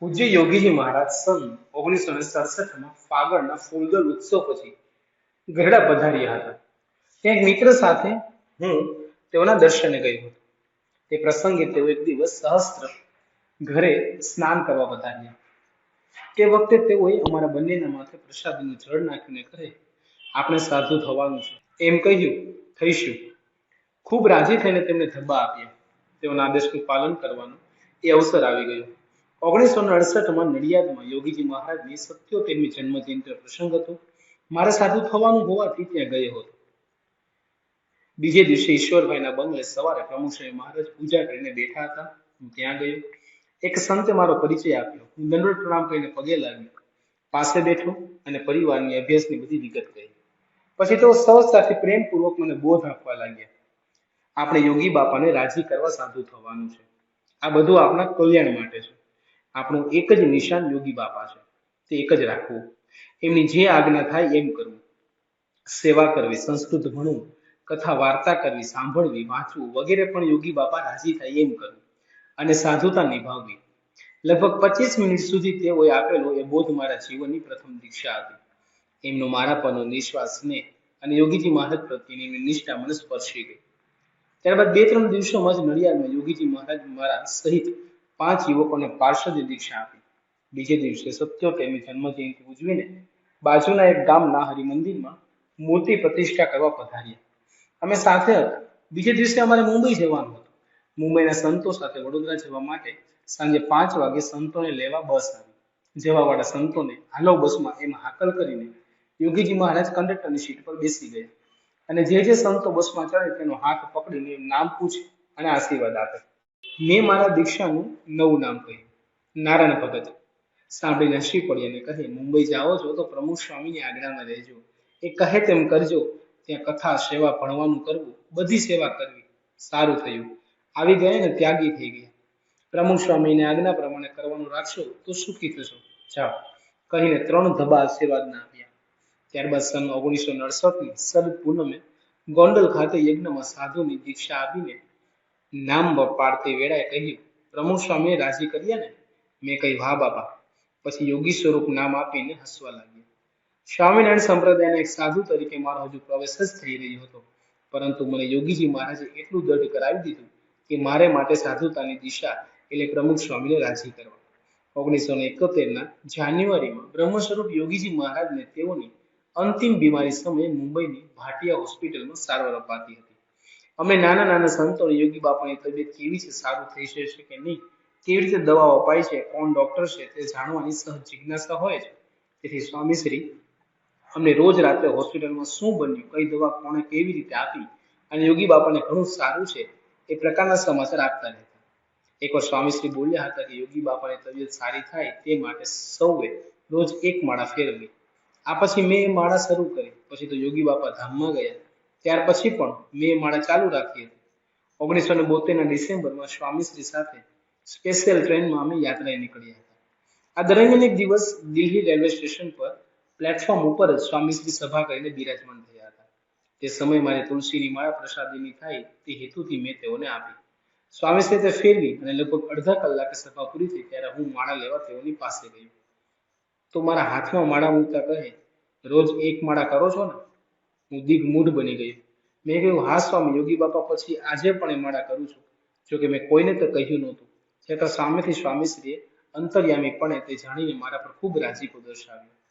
પૂજ્ય યોગીજી મહારાજ સન ઓગણીસો ને સડસઠમાં ફાગણના ફૂલગલ ઉત્સવ પછી ગઢડા પધાર્યા હતા. ત્યાં એક મિત્ર સાથે હું તેઓના દર્શને ગયો હતો. તે પ્રસંગે તેઓ એક દિવસ સહસ્ત્ર ઘરે સ્નાન કરવા પધાર્યા. તે વખતે તેઓએ અમારા બંનેના માથે પ્રસાદીનું જળ નાખીને કહે, આપણે સાધુ થવાનું છે. એમ કહ્યું, થઈશું. ખૂબ રાજી થઈને તેમને ધબ્બા આપ્યા. તેઓના આદેશનું પાલન કરવાનું એ અવસર આવી ગયો. ઓગણીસો ને અડસઠમાં નડિયાદમાં યોગીજી મહારાજની સત્યોતેરમી જન્મજયંતિ પ્રસંગ હતો. મારે સાધુ થવાનું હોવાથી ત્યાં ગયો હતો. બીજે દિવસે ઈશ્વરભાઈના બંગલે સવારે પ્રમુખ મહારાજ પૂજા કરીને બેઠા હતા. હું ત્યાં ગયો. એક સંતે મારો પરિચય આપ્યો. હું દંડોળ પ્રણામ કરીને પગે લાગ્યો. પાસે બેઠો અને પરિવારની અભ્યાસની બધી વિગત કહી. પછી તો સહજતાથી પ્રેમપૂર્વક મને બોધ આપવા લાગ્યા. આપણે યોગી બાપાને રાજી કરવા સાધુ થવાનું છે. આ બધું આપણા કલ્યાણ માટે છે. આપણું એક જ નિશાન યોગી બાપા છે. તે એક જ રાખવું. એમની જે આજ્ઞા થાય એમ કરવું. સેવા કરવી, સંસ્કૃત ભણવું, કથા વાર્તા કરવી, સાંભળવી, વાંચવું વગેરે પણ યોગી બાપા રાજી થાય એમ કરવું. અને સાધુતા નિભાવવી. લગભગ પચીસ મિનિટ સુધી તેઓએ આપેલો એ બોધ મારા જીવનની પ્રથમ દીક્ષા હતી એમનો મારા પરનો નિશ્વાસ સ્નેહ અને યોગીજી મહારાજ પ્રત્યેની એમની નિષ્ઠા મને સ્પર્શી ગઈ. ત્યારબાદ બે ત્રણ દિવસોમાં જ નડિયાદમાં યોગીજી મહારાજ મારા સહિત પાંચ યુવકોને પાર્ષદ દીક્ષા આપી. બીજે દિવસે સત્યોતેરમી જન્મ જયંતિ ઉજવીને બાજુના એક ગામના હરિમંદિરમાં મૂર્તિ પ્રતિષ્ઠા કરવા પધાર્યા. અમે સાથે હતા. બીજે દિવસે અમારે મુંબઈ જવાનું હતું. મુંબઈના સંતો સાથે વડોદરા જવા માટે સાંજે પાંચ વાગે સંતોને લેવા બસ આવી. જવાવાળા સંતોને હાલો બસમાં એમ હાકલ કરીને યોગીજી મહારાજ કંડક્ટરની સીટ પર બેસી ગયા. અને જે જે સંતો બસમાં ચડે તેનો હાથ પકડીને નામ પૂછે અને આશીર્વાદ આપે. મેં મારા દીક્ષાનું નવું નામ કહ્યું. નારાયણ ભગત. સાંભળીને હસી પડી અને કહે, મુંબઈ જાઓ છો તો પ્રમુખ સ્વામીની આજ્ઞામાં રહેજો. એ કહે તેમ કરજો, ત્યાં કથા, સેવા, ભણવાનું કરવું, બધી સેવા કરવી. સારું થયું. આવી ગયા ને ત્યાગી થઈ ગયા. પ્રમુખ સ્વામીને આજ્ઞા પ્રમાણે કરવાનું રાખશો તો સુખી થશો. જાઓ. કહીને ત્રણ ધબા આશીર્વાદના આપ્યા. ત્યારબાદ સન ઓગણીસો અડસઠની સદ પૂનમે ગોંડલ ખાતે યજ્ઞમાં સાધુની દીક્ષા આપીને નામ પાડતી વેળાએ કહ્યું પ્રમુખ સ્વામીએ રાજી કર્યા ને મેં કહ્યું, હા બાપા પછી યોગી સ્વરૂપ નામ આપીને હસવા લાગ્યા. સ્વામિનારાયણ સંપ્રદાયના એક સાધુ તરીકે મારો હજુ પ્રવેશ જ થઈ રહ્યો હતો. પરંતુ મને યોગીજી મહારાજે એટલું દઢ કરાવી દીધું કે મારે માટે સાધુતાની દિશા એટલે પ્રમુખ સ્વામીને રાજી કરવા. ઓગણીસો ને એકોતેરના જાન્યુઆરીમાં બ્રહ્મ સ્વરૂપ યોગીજી મહારાજને તેઓની અંતિમ બીમારી સમયે મુંબઈની ભાટિયા હોસ્પિટલમાં સારવાર અપાતી હતી. અમે નાના નાના સંતોને યોગી બાપાની તબિયત કેવી છે, સારું થઈ જશે કે નહીં, કેવી રીતે દવાઓ અપાય છે, કોણ ડોક્ટર છે, તે જાણવાની સહજ જિજ્ઞાસા હોય છે. તેથી સ્વામીશ્રી અમને રોજ રાત્રે હોસ્પિટલમાં શું બન્યું, કઈ દવા કોણે કેવી રીતે આપી, અને યોગી બાપાને ઘણું સારું છે, એ પ્રકારના સમાચાર આપતા રહેતા. એકવાર સ્વામીશ્રી બોલ્યા હતા કે યોગી બાપાની તબિયત સારી થાય તે માટે સૌએ રોજ એક માળા ફેરવી. આ પછી મેં એ માળા શરૂ કરી. પછી તો યોગી બાપા ધામમાં ગયા. ત્યાર પછી પણ મેં માળા ચાલુ રાખી હતી. ઓગણીસો ને બોતેરના ડિસેમ્બરમાં સ્વામીશ્રી સાથે સ્પેશિયલ ટ્રેનમાં અમે યાત્રાએ નીકળ્યા હતા. આ દરમિયાન એક દિવસ દિલ્હી રેલવે સ્ટેશન પર પ્લેટફોર્મ ઉપર જ સ્વામીશ્રી સભા કરીને બિરાજમાન થયા હતા. તે સમયે મારે તુલસીની માળા પ્રસાદીની થાય તે હેતુથી મેં તેઓને આપી. સ્વામીશ્રી તે ફેરવી અને લગભગ અડધા કલાકે સભા પૂરી થઈ ત્યારે હું માળા લેવા તેઓની પાસે ગયો. તો મારા હાથમાં માળા મૂકતા કહે, રોજ એક માળા કરો છો ને? હું દિગ્મૂઢ બની ગયો મેં કહ્યું, હા, સ્વામી, યોગી બાપા પછી આજે પણ એ માળા કરું છું. જોકે મેં કોઈને તો કહ્યું નહોતું. છતાં સામેથી સ્વામીશ્રીએ અંતર્યામીપણે તે જાણીને મારા પર ખૂબ રાજીપો દર્શાવ્યો.